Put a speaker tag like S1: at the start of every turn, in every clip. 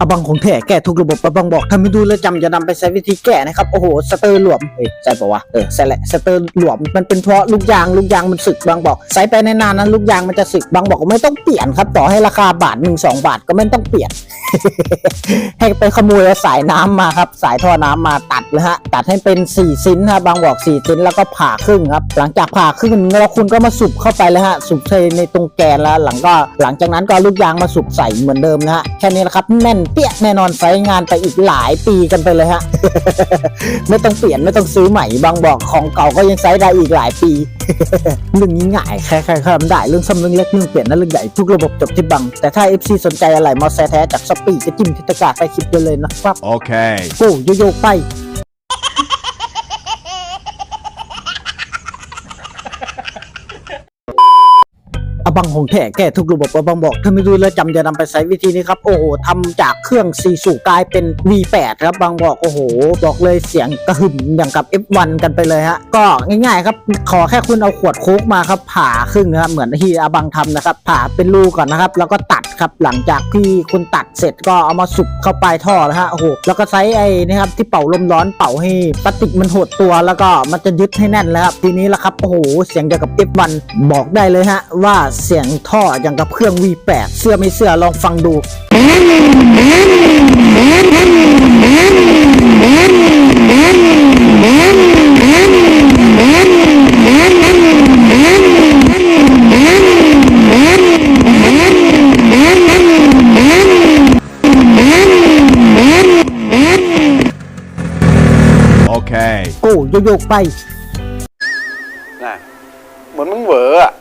S1: อบังของแท้แก้ทุกระบบอบังบอกถ้าไม่ดูแล้วจำจะนำไปใช้วิธีแก้นะครับ โอ้โห สเตอร์หลวมเอ้ยใช่ปะวะ เออใช่แหละ สเตอร์หลวม มันเป็นเพราะลูกยางลูกยางมันสึกบางบอกใช้ไปนานๆนั้นลูกยางมันจะสึกบางบอกไม่ต้องเปลี่ยนครับ ต่อให้ราคาบาทหนึ่งสองบาทก็ไม่ต้องเปลี่ยน ให้ไปขโมยสายน้ำมาครับ สายท่อน้ำมาตัดเลยฮะ ตัดให้เป็น4ชิ้นครับบางบอก4ชิ้นแล้วก็ผ่าครึ่งครับ หลังจากผ่าครึ่งแล้วคุณก็มาสุบเข้าไปเลยฮะ สุบใส่ในตรงแกนแล้ว หลังก็หลังจากนั้นก็ลูกยางมาสุบใส่เหมือนเดิมนะฮะ แค่นี้แหละครับแน่นเปี้ยแน่นอนใช้งานไปอีกหลายปีกันไปเลยฮะ ไม่ต้องเปลี่ยนไม่ต้องซื้อใหม่บางบอกของเก่าก็ยังใช้ได้อีกหลายปีเรื่องนี้ง่ายใครๆก็ทำได้เรื่องซ้ำเรื่องเล็กเรื่องเปลี่ยนนั่นเรื่องใหญ่ทุกระบบจบที่บัง แต่ถ้า FC สนใจอะไรมอแซแท้จากสปีก็จิ้มที่ตะกร้าใต้คลิปได้เลยนะครับ
S2: Okay.
S1: โก้โยโย่ไป อ บังของแท้แก้ทุกระบบอบังบอก ถ้าไม่รู้แล้วจำจะนำไปใช้วิธีนี้ครับ โอ้โหทำจากเครื่องซีสูกลายเป็น V8 ครับบังบอกโอ้โห บอกเลยเสียงกระหึ่มอย่างกับ F1 กันไปเลยฮะ ก็ง่ายๆครับ ขอแค่คุณเอาขวดโค้กมาครับผ่าครึ่งนะครับเหมือนที่อาบังทำนะครับผ่าเป็นรูก่อนนะครับ แล้วก็ตัด ครับหลังจากที่คุณตัดเสร็จก็เอามาสุกเข้าปลายท่อนะฮะโอ้โหแล้วก็ใช้ไอ้นี่ครับที่เป่าลมร้อนเป่าให้พลาสติกมันหดตัว แล้วก็มันจะยึดให้แน่นแล้วครับทีนี้ละครับโอ้โหเสียงเดียวกับ F1 บอกได้เลยฮะว่าเสียงท่ออย่างกับเครื่อง V8 เสื้อไม่เสื้อลองฟังดู
S2: Okay.
S1: โก้โยโยกไป
S3: น่ะเหมือนมึงเหวออะ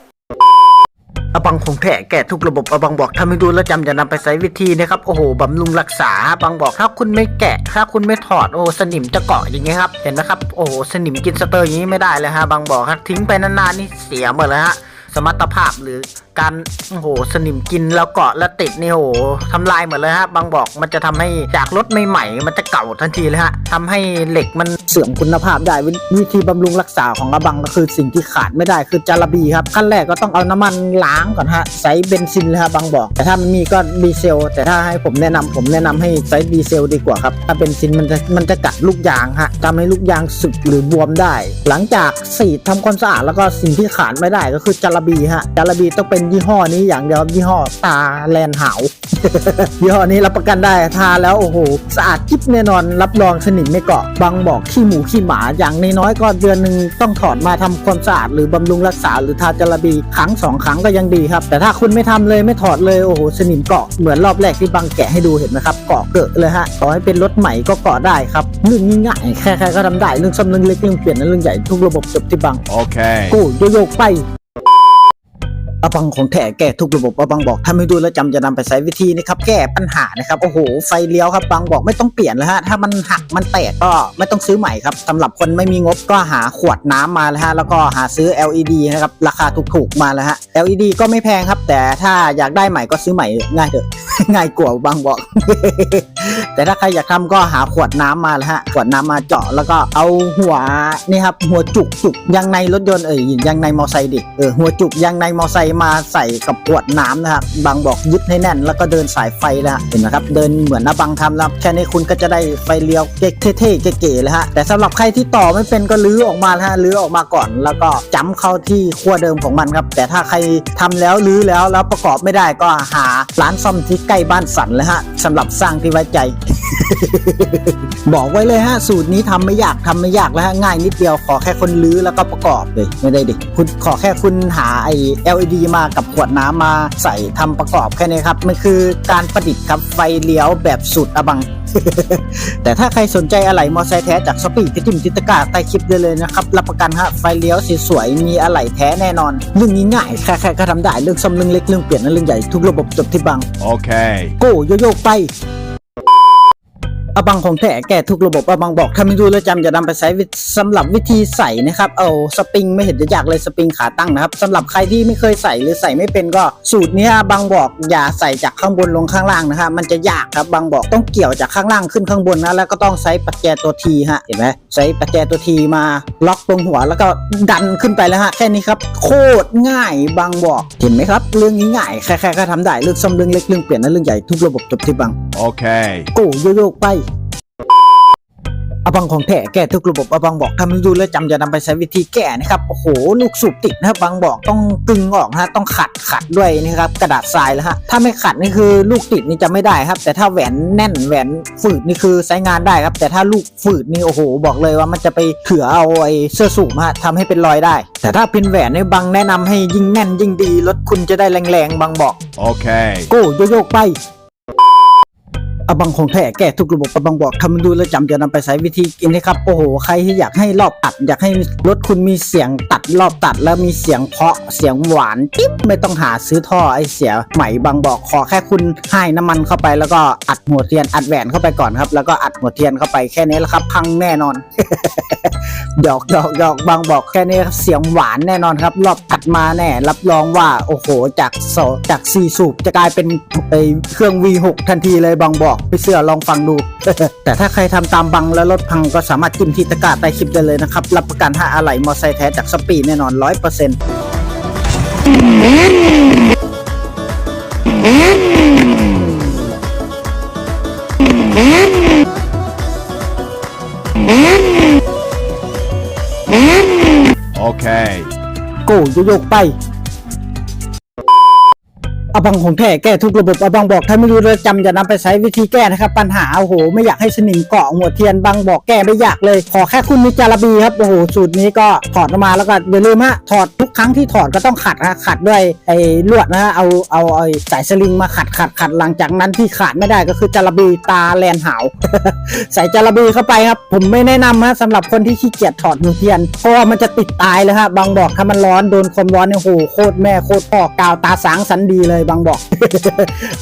S1: อบังของแท้แก่ทุกระบบอบังบอกถ้าไม่ดูแล้วจำจะนำไปใช้วิธีนะครับโอ้โหบำรุงรักษาอบังบอกถ้าคุณไม่แกะถ้าคุณไม่ถอดโอ้สนิมจะเกาะอย่างเงี้ยครับเห็นไหมครับโอ้โหสนิมกินสเตอร์อย่างนี้ไม่ได้เลยฮะบางบอกครับทิ้งไปนานๆนี่เสียหมดเลยฮะสมรรถภาพหรือ การโอ้โหสนิมกินแล้วเกาะแล้วติดนี่โหทำลายหมดเลยฮะบางบอกมันจะทำให้จากรถใหม่ๆมันจะเก่าทันทีเลยฮะทำให้เหล็กมันเสื่อมคุณภาพได้วิธีบำรุงรักษาของอบังก็คือสิ่งที่ขาดไม่ได้คือจาระบีครับขั้นแรกก็ต้องเอาน้ำมันล้างก่อนฮะใช้เบนซินเลยฮะบางบอก แต่ถ้ามันมีก็ดีเซล แต่ถ้าให้ผมแนะนำผมแนะนำให้ใช้ดีเซลดีกว่าครับถ้าเบนซินมันจะมันจะกัดลูกยางฮะทำให้ลูกยางสึกหรือบวมได้ หลังจากสีดทำความสะอาดแล้วก็สิ่งที่ขาดไม่ได้ก็คือจาระบีฮะจาระบีต้องเป็นยี่ห้อนี้อย่างเดียวยี่ห้อตาแลนหาวยี่ห้อนี้รับประกันได้ทาแล้วโอ้โหสะอาดกิ๊บแน่นอนรับรองสนิมไม่เกาะบางบอกขี้หมูขี้หมาอย่างน้อยๆก็เดือนหนึ่งต้องถอดมาทำความสะอาดหรือบำรุงรักษาหรือทาจาระบีครั้งสองครั้งก็ยังดีครับ แต่ถ้าคุณไม่ทำเลยไม่ถอดเลยโอ้โหสนิมเกาะเหมือนรอบแรกที่บางแกะให้ดูเห็นไหมครับเกาะเกิดเลยฮะต่อให้เป็นรถใหม่ก็เกาะได้ครับเรื่องง่ายๆแค่ๆก็ทำได้เรื่องซ้ำเรื่องเล็กเรื่องเปลี่ยนนั้นเรื่องใหญ่ทุกระบบจบที่บัง
S2: Okay.
S1: กูโยโยกไป อบังของแท้แก้ทุกระบบอบังบอกถ้าไม่ดูแล้วจำจะนำไปใช้วิธีนะครับแก้ปัญหานะครับโอ้โหไฟเลี้ยวครับบังบอกไม่ต้องเปลี่ยนแล้วฮะถ้ามันหักมันแตกก็ไม่ต้องซื้อใหม่ครับสำหรับคนไม่มีงบก็หาขวดน้ำมาแล้วฮะแล้วก็หาซื้อ LED นะครับราคาถูกๆมาแล้วฮะ LED ก็ไม่แพงครับ แต่ถ้าอยากได้ใหม่ก็ซื้อใหม่ง่ายเถอะ ง่ายกว่าบางบอก แต่ถ้าใครอยากทำก็หาขวดน้ำมาเลยฮะ ขวดน้ำมาเจาะแล้วก็เอาหัวนี่ครับ หัวจุกจุกยางในรถยนต์เอ่ยยางในมอไซค์ดิเออหัวจุกยางในมอไซค์มาใส่กับขวดน้ำนะครับบางบอกยึดให้แน่น แล้วก็เดินสายไฟนะฮะเห็นไหมครับ เดินเหมือนนะบางทำแล้วแค่นี้คุณก็จะได้ไฟเลี้ยวเท่ๆเก๋ๆเลยฮะแต่สำหรับใครที่ต่อไม่เป็นก็ลื้อออกมาฮะลื้อออกมาก่อน แล้วก็จ้ำเข้าที่ขั้วเดิมของมันครับ แต่ถ้าใครทำแล้วลื้อแล้วแล้วประกอบไม่ได้ก็หาร้านซ่อมที่ใกล้บ้านสันแล้วฮะสำหรับสร้างที่ไว้ใจ บอกไว้เลยฮะ สูตรนี้ทำไม่ยากทำไม่ยากแล้วฮะง่ายนิดเดียวขอแค่คนลื้อแล้วก็ประกอบเลยไม่ได้ดิคุณขอแค่คุณหาไอ้ LED มากับขวดน้ำมาใส่ทำประกอบแค่นี้ครับมันคือการประดิษฐ์ครับไฟเลี้ยวแบบสุดอบังแต่ถ้าใครสนใจอะไรมอไซค์แท้จากสปีดที่จิ้มทิตกร้าใต้คลิปได้เลยนะครับ รับประกันฮะไฟเลี้ยวสวยๆมีอะไรแท้แน่นอน เรื่องนี้ง่ายใครๆก็ทำได้เรื่องซ่อมเรื่องเล็กเรื่องเปลี่ยนนั่นเรื่องใหญ่ทุกระบบจบที่บัง
S2: Okay.
S1: โก้โยโย่ไป อบังของแท้แก้ทุกระบบอบังบอกถ้าไม่รู้แล้วจำจะนำไปใช้วิธีสำหรับวิธีใส่นะครับเอาสปริงไม่เห็นจะยากเลยสปริงขาตั้งนะครับสำหรับใครที่ไม่เคยใส่หรือใส่ไม่เป็นก็สูตรเนี้ยบางบอกอย่าใส่จากข้างบนลงข้างล่างนะครับมันจะยากครับบางบอกต้องเกี่ยวจากข้างล่างขึ้นข้างบนนะแล้วก็ต้องใช้ปัจแจตัวทีฮะเห็นไหมใช้ปัจแจตัวทีมาล็อกตรงหัวแล้วก็ดันขึ้นไปแล้วฮะแค่นี้ครับโคตรง่ายบางบอกเห็นไหมครับ เรื่องนี้ง่ายใครๆก็ทำได้เรื่องซ่อมเรื่องเล็กเรื่องเปลี่ยนและเรื่องใหญ่ทุกระบบจบที่บาง
S2: Okay.
S1: โก้โยโยกไป อบังของแท้แก้ทุกระบบอบังบอกถ้าไม่รู้แล้วจำจะนำไปใช้วิธีแก้นะครับโอ้โหลูกสูบติดนะครับบางบอกต้องกึงออกนะฮะต้องขัดขัดด้วยนะครับกระดาษทรายแล้วฮะถ้าไม่ขัดนี่คือลูกติดนี่จะไม่ได้ครับ แต่ถ้าแหวนแน่นแหวนฝืดนี่คือใช้งานได้ครับ แต่ถ้าลูกฝืดนี่โอ้โห บอกเลยว่ามันจะไปเถือเอาไอ้เสื้อสูบฮะทำให้เป็นรอยได้ แต่ถ้าเป็นแหวนนี่บังแนะนำให้ยิ่งแน่นยิ่งดีรถคุณจะได้แรงๆบางบอก
S2: Okay.
S1: โก้โยโยกไป อบังของแท้แก้ทุกระบบอบังบอกทำดูแลวจำจะนำไปใช้วิธีกินนะครับโอ้โหใครที่อยากให้รอบตัด อยากให้รถคุณมีเสียงตัดรอบตัด แล้วมีเสียงเพาะเสียงหวานจิ๊บไม่ต้องหาซื้อท่อไอเสียใหม่บางบอกขอแค่คุณให้น้ำมันเข้าไปแล้วก็อัดหัวเทียนอัดแหวนเข้าไปก่อนครับ แล้วก็อัดหัวเทียนเข้าไปแค่นี้แหละครับ พังแน่นอน ดอกดอกดอกบางบอกแค่นี้ครับเสียงหวานแน่นอนครับ รอบตัดมาแน่ รับรองว่าโอ้โห จากโซจากซีสูบจะกลายเป็นไอเครื่อง V6 ทันทีเลยบางบอกไม่เชื่อลองฟังดู แต่ถ้าใครทำตามบังแล้วรถพังก็สามารถจิ้มที่ตะกร้าใต้คลิปได้เลยนะครับ รับประกันห้าอะไหล่มอไซค์แท้จากสปีดแน่นอน100%
S2: Okay.
S1: โก้โยโยกไป อบังของแท้แก้ทุกระบบอบังบอกถ้าไม่รู้แล้วจำจะนำไปใช้วิธีแก้นะครับ ปัญหาโอ้โหไม่อยากให้สนิมเกาะหัวเทียนบังบอกแก้ไม่อยากเลย ขอแค่คุณมีจารบีครับโอ้โหสูตรนี้ก็ถอดออกมาแล้วก็อย่าลืมฮะถอดทุกครั้งที่ถอดก็ต้องขัดนะขัดด้วยไอ้ลวดนะฮะเอาเอาไอ้สายสลิงมาขัดขัดขัดหลังจากนั้นที่ขาดไม่ได้ก็คือจารบีตาแลนหาวใส่จารบีเข้าไปครับผมไม่แนะนำฮะสำหรับคนที่ขี้เกียจถอดหัวเทียนเพราะว่ามันจะติดตายเลยฮะบางบอกถ้ามันร้อนโดนความร้อนเนี่ยโหโคตรแม่โคตรพ่อกาวตาสางสันดีเลยบางบอก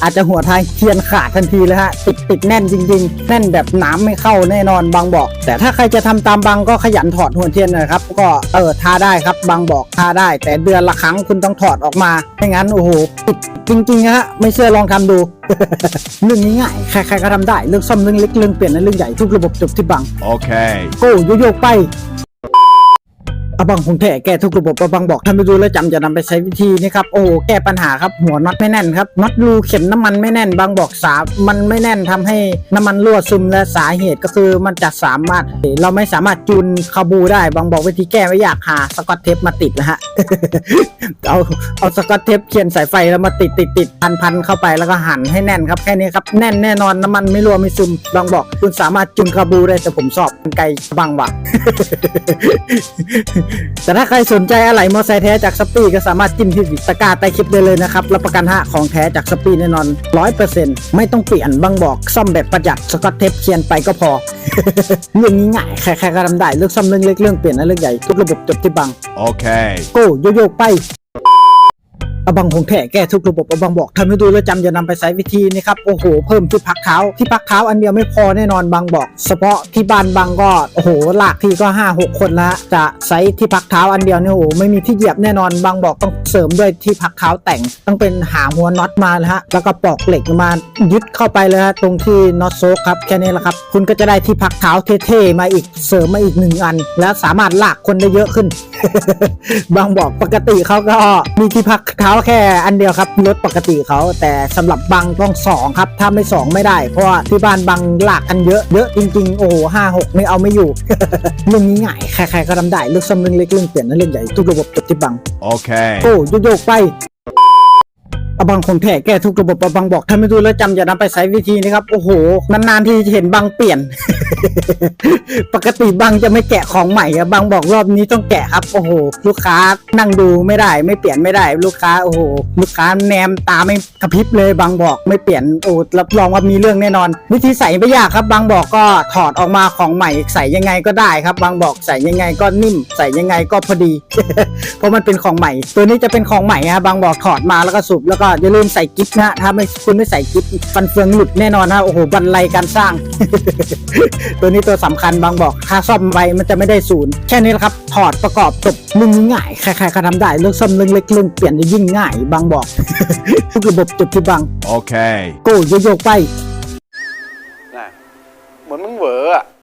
S1: อาจจะหัวทางเทียนขาดทันทีเลยฮะติดติดแน่นจริง ๆ แน่นแบบน้ำไม่เข้าแน่นอนบางบอก แต่ถ้าใครจะทำตามบางก็ขยันถอดหัวเทียนหนะครับ ก็เออทาได้ครับบางบอกทาได้ แต่เดือนละครั้งคุณต้องถอดออกมาไม่งั้นโอ้โหติดจริงๆฮะไม่เชื่อลองทำดูเรื่องนี้ง่ายใครๆก็ทำได้เรื่องซ่อมเรื่องเล็กเรื่องเปลี่ยนและเรื่องใหญ่ทุกระบบจบที่บัง
S2: Okay.
S1: โก้โยโย่ไปอ บังคงแท้แก้ทุกระบบอบังบอกถ้าไม่รู้แล้วจำจะนำไปใช้วิธีนี้ครับโอ้แก้ปัญหาครับหัวน็อตไม่แน่นครับน็อตรูเข็มน้ำมันไม่แน่นบางบอกสามันไม่แน่นทำให้น้ำมันรั่วซึมและสาเหตุก็คือมันจะสามารถเราไม่สามารถจูนคาบูได้บางบอกวิธีแก้ไม่อยากหาสกอตเทปมาติดนะฮะเอาเอาสกอตเทปเขียนสายไฟแล้วมาติดติดติดพันพันเข้าไปแล้วก็หั่นให้แน่นครับแค่นี้ครับแน่นแน่นอนน้ำมันไม่รั่วไม่ซึมบางบอกคุณสามารถจูนคาบูได้แต่ผมสอบไกลบางว่ะแต่ถ้าใครสนใจอะไรมอไซค์แท้จากสปีก็สามารถจิ้มที่ตะกร้าใต้คลิปได้เลยนะครับ รับประกันฮะของแท้จากสปีแน่นอน 100%ไม่ต้องเปลี่ยนบางบอกซ่อมแบบประหยัดสกอตเทปเขียนไปก็พอ เรื่องนี้ง่ายใครๆก็ทำได้เรื่องซ่อมเรื่องเล็กเรื่องเปลี่ยนและเรื่องใหญ่ทุกระบบจบที่บัง
S2: Okay.
S1: โก้โยโยกไป อบังของแท้แก้ทุกระบบอบังบอกทำให้ดูแล้วจำจะนำไปใช้วิธีนี้ครับ โอ้โห เพิ่มที่พักเท้า ที่พักเท้าอันเดียวไม่พอแน่นอนบางบอก เฉพาะที่บ้านบางก็โอ้โหหลากที่ก็ 5 6 คนละจะใช้ที่พักเท้าอันเดียวเนี่ยโอ้โหไม่มีที่เหยียบแน่นอนบางบอกต้องเสริมด้วยที่พักเท้าแต่งต้องเป็นหาหัวน็อตมานะฮะแล้วก็ปอกเหล็กมายึดเข้าไปเลยฮะตรงที่น็อตโซกครับแค่นี้แหละครับ คุณก็จะได้ที่พักเท้าเท่ๆมาอีกเสริมมาอีกหนึ่งอัน แล้วสามารถลากคนได้เยอะขึ้น บางบอกปกติเขาก็มีที่พักเท้าแค่อันเดียวครับรถปกติเขาแต่สำหรับบางต้องสองครับถ้าไม่สองไม่ได้ เพราะว่าที่บ้านบางลากกันเยอะเยอะจริงๆ โอ้โหห้าหกนี่เอาไม่อยู่เรื่องนี้ง่ายใครๆก็ทำได้เรื่องซ้ำเรื่องเล็กเรื่องเปลี่ยนและเรื่องใหญ่ทุกระบบจบที่บัง
S2: Okay.
S1: โก้โยโยกไป อบังคงแท้แก้ทุกระบบอบังบอกถ้าไม่รู้แล้วจำอย่านำไปใช้วิธีนี้ครับ โอ้โห นานๆที่เห็นบังเปลี่ยน ปกติบังจะไม่แกะของใหม่อะบังบอกรอบนี้ต้องแกะครับ โอ้โห ลูกค้านั่งดูไม่ได้ ไม่เปลี่ยนไม่ได้ ลูกค้าโอ้โห ลูกค้าแนมตาไม่กระพริบเลยบังบอกไม่เปลี่ยนโอ้รับรองว่ามีเรื่องแน่นอน วิธีใส่ไม่ยากครับบางบอกก็ถอดออกมาของใหม่ใส่ยังไงก็ได้ครับบางบอกใส่ยังไงก็นิ่ม ใส่ยังไงก็พอดี เพราะมันเป็นของใหม่ ตัวนี้จะเป็นของใหม่ฮะบางบอกถอดมาแล้วก็สูบแล้วก็ก็อย่าลืมใส่กิฟต์นะถ้าไม่คุณไม่ใส่กิฟต์ฟันเฟืองหลุดแน่นอนนะโอ้โหบันไลการสร้าง ตัวนี้ตัวสำคัญบางบอกถ้าซ่อมไปมันจะไม่ได้ศูนย์แค่นี้แหละครับ ถอดประกอบจบมึงง่ายใครๆก็ทำได้เรื่องซ่อมเรื่องเล็กเรื่องเปลี่ยนจะยิ่งง่าย บางบอกทุกระบบจบที่บาง
S2: Okay.
S1: โก้โยโยกไป